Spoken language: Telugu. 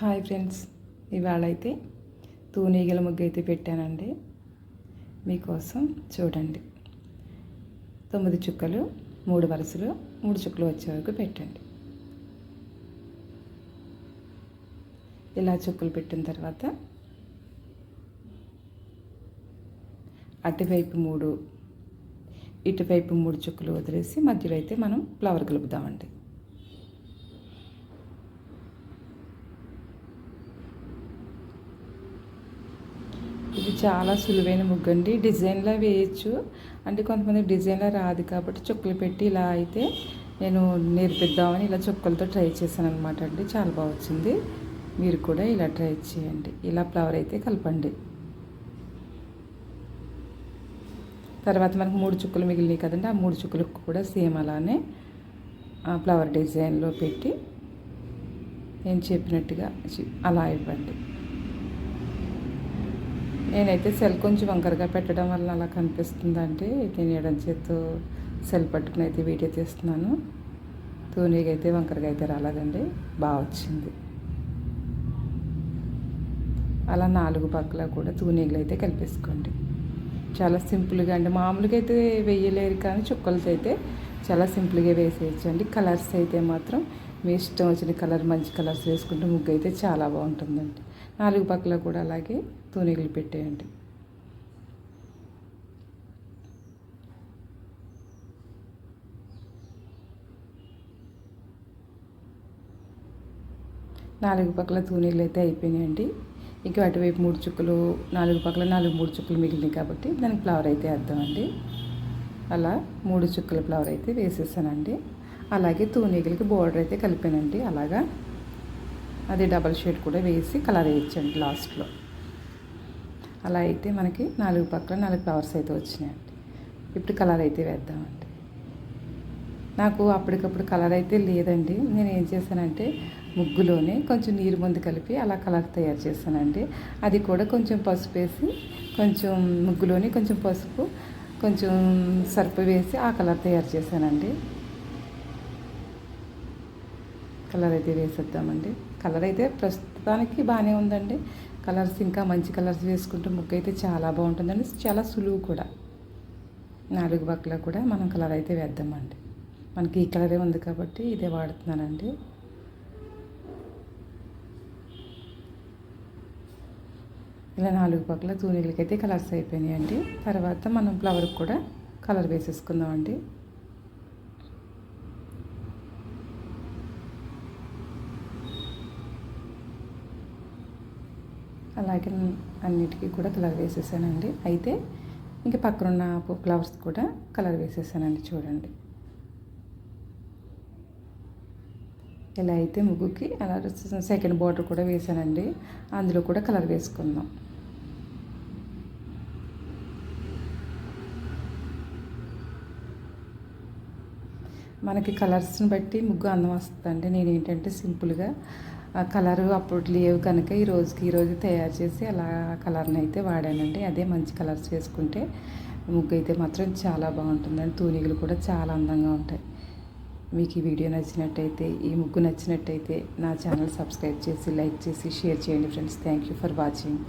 హాయ్ ఫ్రెండ్స్ ఇవాళ అయితే తూనీగల ముగ్గు అయితే పెట్టానండి. మీకోసం చూడండి. తొమ్మిది చుక్కలు మూడు వరుసలు మూడు చుక్కలు వచ్చే వరకు పెట్టండి. ఇలా చుక్కలు పెట్టిన తర్వాత అటువైపు మూడు ఇటువైపు మూడు చుక్కలు వదిలేసి మధ్యలో అయితే మనం ఫ్లవర్ కలుపుదామండి ఇది చాలా సులువైన ముగ్గు అండి డిజైన్లో వేయచ్చు. అంటే కొంతమంది డిజైన్లో రాదు కాబట్టి చుక్కలు పెట్టి ఇలా అయితే నేను నేర్పిద్దామని ఇలా చుక్కలతో ట్రై చేశాను అనమాట అండి. చాలా బాగా వచ్చింది. మీరు కూడా ఇలా ట్రై చేయండి. ఇలా ఫ్లవర్ అయితే కలపండి. తర్వాత మనకు మూడు చుక్కలు మిగిలినాయి కదండి. ఆ మూడు చుక్కలకు కూడా సేమ్ అలానే ఫ్లవర్ డిజైన్లో పెట్టి నేను చెప్పినట్టుగా అలా ఇవ్వండి. నేనైతే సెల్ కొంచెం వంకరగా పెట్టడం వల్ల అలా కనిపిస్తుందంటే నేను ఎడం చేత్తో సెల్ పట్టుకుని అయితే వీడియో తీస్తున్నాను. తూనీగా అయితే వంకరగా అయితే రాలేదండి బాగా వచ్చింది. అలా నాలుగు పక్కల కూడా తూనీగలు అయితే కలిపేసుకోండి. చాలా సింపుల్గా అండి మామూలుగా అయితే వేయలేరు కానీ చుక్కలతో అయితే చాలా సింపుల్గా వేసేయచ్చండి. కలర్స్ అయితే మాత్రం మీ ఇష్టం వచ్చిన కలర్ మంచి కలర్స్ వేసుకుంటే ముగ్గు అయితే చాలా బాగుంటుందండి. నాలుగు పక్కల కూడా అలాగే తూనిగులు పెట్టేయండి. నాలుగు పక్కల తూనీలు అయితే అయిపోయినాయండి. ఇక అటువైపు మూడు చుక్కలు నాలుగు పక్కల నాలుగు మూడు చుక్కలు మిగిలినాయి కాబట్టి దానికి ఫ్లవర్ అయితే వేద్దామండి. అలా మూడు చుక్కల ఫ్లవర్ అయితే వేసేసానండి. అలాగే తూనీగులకి బోర్డర్ అయితే కలిపానండి. అలాగా అది డబల్ షేడ్ కూడా వేసి కలర్ వేయించండి లాస్ట్లో. అలా అయితే మనకి నాలుగు పక్కల నాలుగు ఫ్లవర్స్ అయితే వచ్చినాయండి. ఇప్పుడు కలర్ అయితే వేద్దామండి. నాకు అప్పటికప్పుడు కలర్ అయితే లేదండి. నేను ఏం చేశానంటే ముగ్గులోనే కొంచెం నీరు ముందు కలిపి అలా కలర్ తయారు చేశానండి. అది కూడా కొంచెం పసుపు వేసి కొంచెం ముగ్గులోని కొంచెం పసుపు కొంచెం సర్పు వేసి ఆ కలర్ తయారు చేశానండి. కలర్ అయితే వేసేద్దామండి. కలర్ అయితే ప్రస్తుతానికి బాగానే ఉందండి. కలర్స్ ఇంకా మంచి కలర్స్ వేసుకుంటే ముగ్గు అయితే చాలా బాగుంటుందండి. చాలా సులువు కూడా. నాలుగు పక్కల కూడా మనం కలర్ అయితే వేద్దామండి. మనకి ఈ కలరే ఉంది కాబట్టి ఇదే వాడుతున్నానండి. ఇలా నాలుగు పక్కల తూనీలకైతే కలర్స్ అయిపోయినాయండి. తర్వాత మనం ఫ్లవర్కి కూడా కలర్ వేసేసుకుందామండి. అలాగే అన్నిటికీ కూడా కలర్ వేసేసానండి. అయితే ఇంక పక్కనున్న ఫ్లవర్స్ కూడా కలర్ వేసేసానండి చూడండి. ఇలా అయితే ముగ్గుకి అలా సెకండ్ బార్డర్ కూడా వేసానండి. అందులో కూడా కలర్ వేసుకుందాం. మనకి కలర్స్ని బట్టి ముగ్గు అందం వస్తుందండి. నేను ఏంటంటే సింపుల్గా కలరు అప్పుడు లేవు కనుక ఈ రోజుకి ఈరోజు తయారు చేసి అలా కలర్ని అయితే వాడానండి. అదే మంచి కలర్స్ వేసుకుంటే ముగ్గు అయితే మాత్రం చాలా బాగుంటుందండి తూనిగలు కూడా చాలా అందంగా ఉంటాయి. మీకు ఈ వీడియో నచ్చినట్టయితే ఈ ముగ్గు నచ్చినట్టయితే నా ఛానల్ సబ్స్క్రైబ్ చేసి లైక్ చేసి షేర్ చేయండి friends. Thank you for watching.